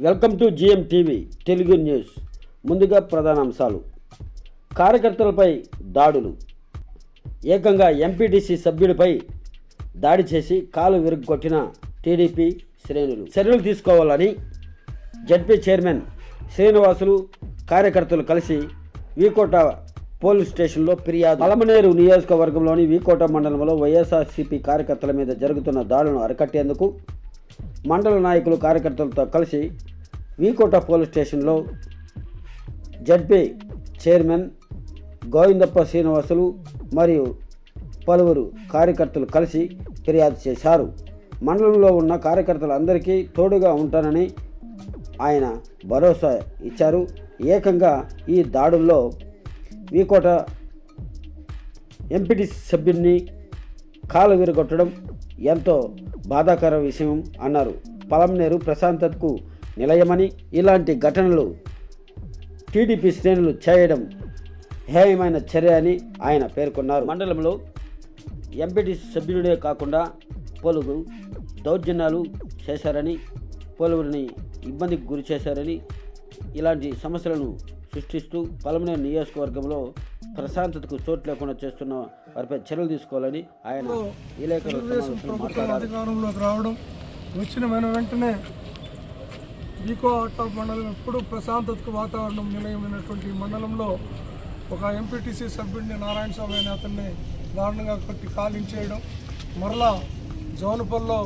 Welcome to GM TV Telugu news. ముందుగా ప్రధాన అంశాలు. కార్యకర్తలపై దాడులు. ఏకంగా ఎంపీటీసీ సభ్యుడిపై దాడి చేసి కాలు విరుగ్గొట్టిన టీడీపీ శ్రేణులు. చర్యలు తీసుకోవాలని జడ్పీ చైర్మన్ శ్రీనివాసులు కార్యకర్తలు కలిసి వీకోట పోలీస్ స్టేషన్లో ఫిర్యాదు. అలమనేరు నియోజకవర్గంలోని వీకోట మండలంలో వైఎస్ఆర్సీపీ కార్యకర్తల మీద జరుగుతున్న దాడులను అరికట్టేందుకు మండల నాయకులు కార్యకర్తలతో కలిసి వీకోట పోలీస్ స్టేషన్లో జడ్పీ చైర్మన్ గోవిందప్ప శ్రీనివాసులు మరియు పలువురు కార్యకర్తలు కలిసి ఫిర్యాదు చేశారు. మండలంలో ఉన్న కార్యకర్తలందరికీ తోడుగా ఉంటానని ఆయన భరోసా ఇచ్చారు. ఏకంగా ఈ దాడుల్లో వీకోట ఎంపీటీ సభ్యుడిని కాలు విరగొట్టడం ఎంతో బాధాకర విషయం అన్నారు. పలంనేరు ప్రశాంతతకు నిలయమని ఇలాంటి ఘటనలు టీడీపీ శ్రేణులు చేయడం హేయమైన చర్య అని ఆయన పేర్కొన్నారు. మండలంలో ఎంపీటీ సభ్యుడే కాకుండా పలువురు దౌర్జన్యాలు చేశారని పలువురిని ఇబ్బందికి గురి చేశారని ఇలాంటి సమస్యలను సృష్టిస్తూ పలమనేరు నియోజకవర్గంలో ప్రశాంతతకు చోటు లేకుండా చేస్తున్న వారిపై చర్యలు తీసుకోవాలని ఆయన అధికారంలోకి రావడం వచ్చిన మన వెంటనే ఈకో ఆటో మండలం ఎప్పుడూ ప్రశాంతతకు వాతావరణం నిలయమైనటువంటి మండలంలో ఒక ఎంపీటీసీ సభ్యుడిని నారాయణ స్వామి అనే అతన్ని దారుణంగా కొట్టి కాలించేయడం మరలా జౌనపల్లిలో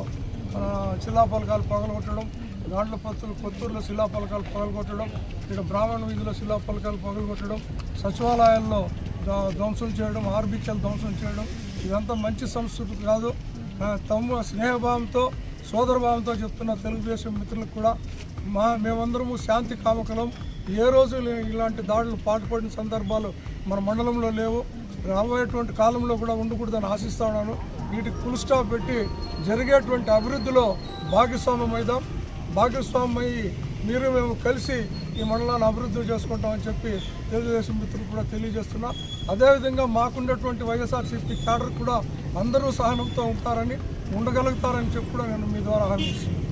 మన శిలాపలకాలు పగలగొట్టడం దాంట్లో పత్తులు కొత్తూరులో శిలాపలకాలు పగలగొట్టడం ఇక్కడ బ్రాహ్మణ వీధిలో శిలాపలకాలు పగలగొట్టడం సచివాలయాల్లో ధ్వంసం చేయడం ఆర్బికల్ ధ్వంసం చేయడం ఇదంతా మంచి సంస్కృతి కాదు. తమ్ము స్నేహభావంతో సోదరభావంతో చెప్తున్న తెలుగుదేశం మిత్రులకు కూడా మా మేమందరము శాంతి కామకలం. ఏ రోజు ఇలాంటి దాడులు పాటుపడిన సందర్భాలు మన మండలంలో లేవు. రాబోయేటువంటి కాలంలో కూడా ఉండకూడదని ఆశిస్తున్నాను వీటికి ఫుల్ స్టాప్ పెట్టి జరిగేటువంటి అభివృద్ధిలో భాగస్వామ్యం అయిదాం భాగస్వామ్యం మీరు మేము కలిసి ఈ మండలాన్ని అభివృద్ధి చేసుకుంటామని చెప్పి తెలుగుదేశం మిత్రులు కూడా తెలియజేస్తున్నా. అదేవిధంగా మాకున్నటువంటి వైఎస్ఆర్సీపీ క్యాడర్ కూడా అందరూ సహనంతో ఉంటారని ఉండగలుగుతారని చెప్పి కూడా నేను మీ ద్వారా హామీ ఇస్తున్నాను.